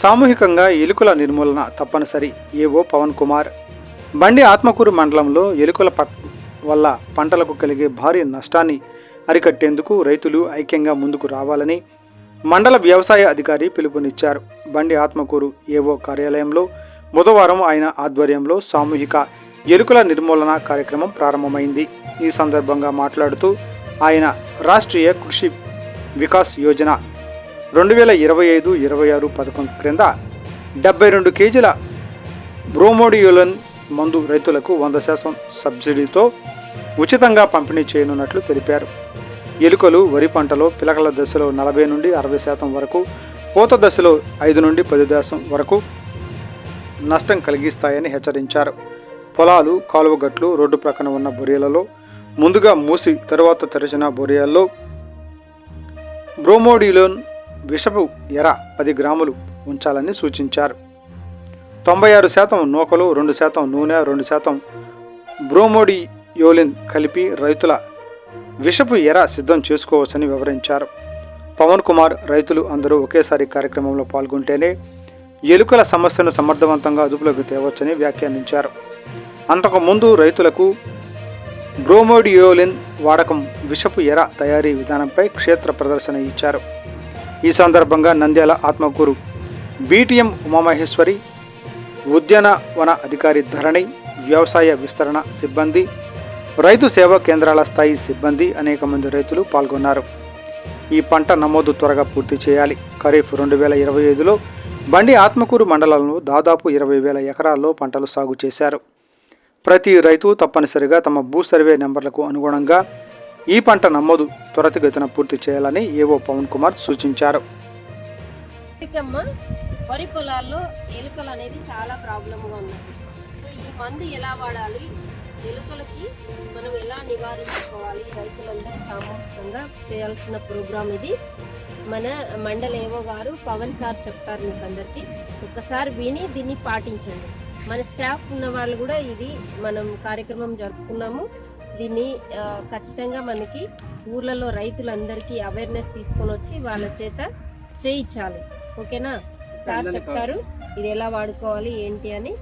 సామూహికంగా ఎలుకల నిర్మూలన తప్పనిసరి ఏవో పవన్ కుమార్. బండి ఆత్మకూరు మండలంలో ఎలుకల పట్ వల్ల పంటలకు కలిగే భారీ నష్టాన్ని అరికట్టేందుకు రైతులు ఐక్యంగా ముందుకు రావాలని మండల వ్యవసాయ అధికారి పిలుపునిచ్చారు. బండి ఆత్మకూరు ఏవో కార్యాలయంలో బుధవారం ఆయన ఆధ్వర్యంలో సామూహిక ఎలుకల నిర్మూలన కార్యక్రమం ప్రారంభమైంది. ఈ సందర్భంగా మాట్లాడుతూ ఆయన రాష్ట్రీయ కృషి వికాస్ యోజన రెండు వేల ఇరవై ఐదు ఇరవై ఆరు పథకం క్రింద డెబ్బై రెండు కేజీల బ్రోమోడియోలన్ మందు రైతులకు వంద శాతం సబ్సిడీతో ఉచితంగా పంపిణీ చేయనున్నట్లు తెలిపారు. ఎలుకలు వరి పంటలో పిలకల దశలో నలభై నుండి అరవై శాతం వరకు పూత దశలో ఐదు నుండి పది శాతం వరకు నష్టం కలిగిస్తాయని హెచ్చరించారు. పొలాలు కాలువగట్లు రోడ్డు ప్రక్కన ఉన్న బొరియలలో ముందుగా మూసి తరువాత తెరిచిన బొరియాల్లో బ్రోమోడిలోన్ విషపు ఎర పది గ్రాములు ఉంచాలని సూచించారు. తొంభై ఆరు శాతం నూకలు రెండు శాతం నూనె రెండు శాతం బ్రోమోడియోలిన్ కలిపి రైతుల విషపు ఎర సిద్ధం చేసుకోవచ్చని వివరించారు. పవన్ కుమార్ రైతులు అందరూ ఒకేసారి కార్యక్రమంలో పాల్గొంటేనే ఎలుకల సమస్యను సమర్థవంతంగా అదుపులోకి తేవచ్చని వ్యాఖ్యానించారు. అంతకుముందు రైతులకు బ్రోమోడియోలిన్ వాడకం విషపు ఎర తయారీ విధానంపై క్షేత్ర ప్రదర్శన ఇచ్చారు. ఈ సందర్భంగా నంద్యాల ఆత్మకూరు బీటీఎం ఉమామహేశ్వరి ఉద్యానవన అధికారి ధరణి వ్యవసాయ విస్తరణ సిబ్బంది రైతు సేవా కేంద్రాల స్థాయి సిబ్బంది అనేక మంది రైతులు పాల్గొన్నారు. ఈ పంట నమోదు త్వరగా పూర్తి చేయాలి. ఖరీఫ్ రెండు వేల ఇరవై ఐదులో బండి ఆత్మకూరు మండలంలో దాదాపు ఇరవై వేల ఎకరాల్లో పంటలు సాగు చేశారు. ప్రతి రైతు తప్పనిసరిగా తమ భూ సర్వే నెంబర్లకు అనుగుణంగా ఈ పంట నమోదు త్వరితగతిన పూర్తి చేయాలని ఏవో పవన్ కుమార్ సూచించారు. వరి పొలాల్లో ఎలుకలు అనేది చాలా ప్రాబ్లంగా ఉన్నాయి సో ఈ మందు ఎలా వాడాలి? ఎలుకలకి మనం ఎలా నివారించుకోవాలి? రైతులందరూ సామూహికంగా చేయాల్సిన ప్రోగ్రాం ఇది. మన మండల ఏవో గారు పవన్ సార్ చెప్తారు మీకు అందరికీ. ఒక్కసారి విని దీన్ని పాటించండి. మన స్టాఫ్ ఉన్న వాళ్ళు కూడా ఇది మనం కార్యక్రమం జరుపుకున్నాము. దీన్ని ఖచ్చితంగా మనకి ఊర్లలో రైతులందరికీ అవేర్నెస్ తీసుకొని వచ్చి వాళ్ళ చేత చేయించాలి. ఓకేనా? సార్ చెప్తారు ఇది ఎలా వాడుకోవాలి ఏంటి అని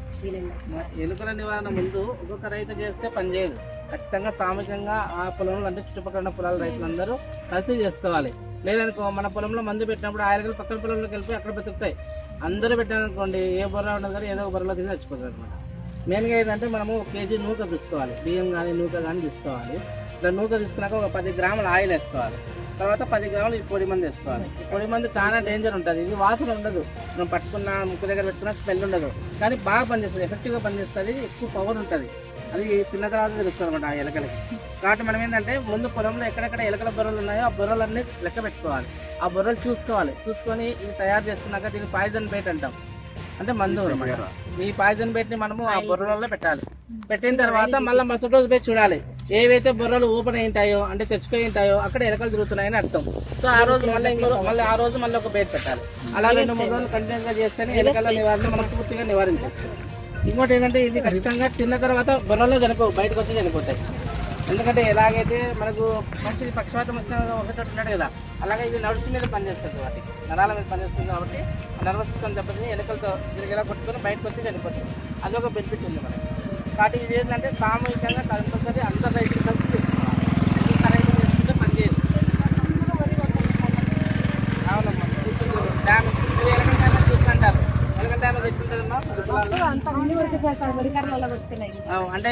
ఎలుకల నివారణ ముందు ఒక్కొక్క రైతు చేస్తే పని చేయదు. ఖచ్చితంగా సామూహికంగా ఆ పొలంలో అంటే చుట్టుపక్కల ఉన్న పొలాల రైతులందరూ కలిసి చేసుకోవాలి. లేదనుకో మన పొలంలో మందు పెట్టినప్పుడు ఆ ఎలుకలు పక్కన పొలంలోకి వెళ్ళిపోయి అక్కడ బతుకుతాయి అందరూ పెట్టారనుకోండి ఏ బొర్ర ఉండదు కానీ ఏదో ఒక బొర్రలో తిని చచ్చిపోతుంది అనమాట మెయిన్గా ఏంటంటే మనము ఒక కేజీ నూక తీసుకోవాలి. బియ్యం కానీ నూక కానీ తీసుకోవాలి. ఇట్లా నూక తీసుకున్నాక ఒక పది గ్రాముల ఆయిల్ వేసుకోవాలి. తర్వాత పది గ్రాములు ఈ పొడి మంది వేసుకోవాలి. ఈ పొడి మంది చాలా డేంజర్ ఉంటుంది. ఇది వాసన ఉండదు. మనం పట్టుకున్న ముక్కు దగ్గర పెట్టుకున్న స్మెల్ ఉండదు. కానీ బాగా పనిచేస్తుంది. ఎఫెక్టివ్గా పనిచేస్తుంది. ఎక్కువ పవర్ ఉంటుంది. అది తిన్న తర్వాత తెలుస్తుంది అనమాట ఆ ఎలకలకి కాబట్టి మనం ఏంటంటే ముందు పొలంలో ఎక్కడెక్కడ ఎలకల బొర్రలు ఉన్నాయో ఆ బొర్రలన్నీ లెక్క పెట్టుకోవాలి. ఆ బొర్రలు చూసుకోవాలి. చూసుకొని ఇది తయారు చేసుకున్నాక దీన్ని పాయిజన్ బైట్ అంటాం. అంటే మందు ఈ పాయిజన్ బైట్ని మనము ఆ బొర్రలలో పెట్టాలి. పెట్టిన తర్వాత మళ్ళీ మరుసటి రోజు పోయి చూడాలి. ఏవైతే బొర్రలు ఓపెన్ అయి ఉంటాయో అంటే తెచ్చుకొని ఉంటాయో అక్కడ ఎలకలు తిరుగుతున్నాయని అర్థం. సో ఆ రోజు మళ్ళీ ఇంకో మళ్ళీ ఆ రోజు మళ్ళీ ఒక బయట పెట్టాలి. అలా రెండు మూడు రోజులు కంటిన్యూస్గా చేస్తేనే ఎలకల నివారణ మనం పూర్తిగా నివారించవచ్చు. ఇంకోటి ఏంటంటే ఇది ఖచ్చితంగా తిన్న తర్వాత బొర్రలో చనిపోవు బయటకు వచ్చి చనిపోతాయి. ఎందుకంటే ఎలాగైతే మనకు మంచి పక్షవాతం వస్తే ఒక చోట ఉన్నాడు కదా అలాగే ఇది నడుసు మీద పనిచేస్తుంది వాటి నరాల మీద పనిచేస్తుంది కాబట్టి నర్వస్ సిస్టమ్ దెబ్బతిని ఎలుకలతో తిరిగేలా కొట్టుకొని బయటకు వచ్చి చనిపోతుంది. అదొక బెనిఫిట్ ఉంది మనకి. కాబట్టి ఇది ఏంటంటే సామూహికంగా కంపల్సరీ అందరు రైతులు కలిసి చేసుకోవాలి. రైతు చేసుకుంటే పనిచేయదు అవునమ్మా డ్యామేజ్ డ్యామేజ్ ఎట్లుంటుందమ్మా? ఆ, అంటే